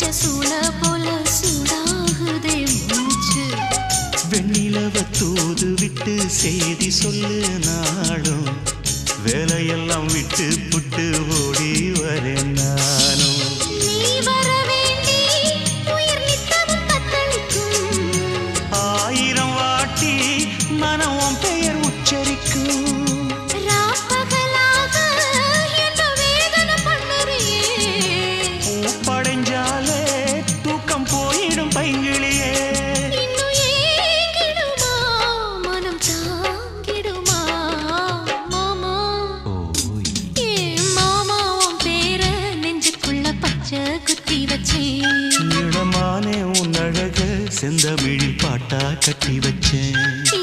பச்சை சூள போல சூடாகுதே மூச்சு. வெண்ணிலவ தூது விட்டு செய்தி சொல்லு நாளும். வேலையெல்லாம் விட்டு புட்டு ஓடி வரேன் நானும். ஆயிரம் வாட்டி மனம் பெயர் இளமானே உன் அழக செந்தமிழில் பாட்டா கட்டி வச்சேன்.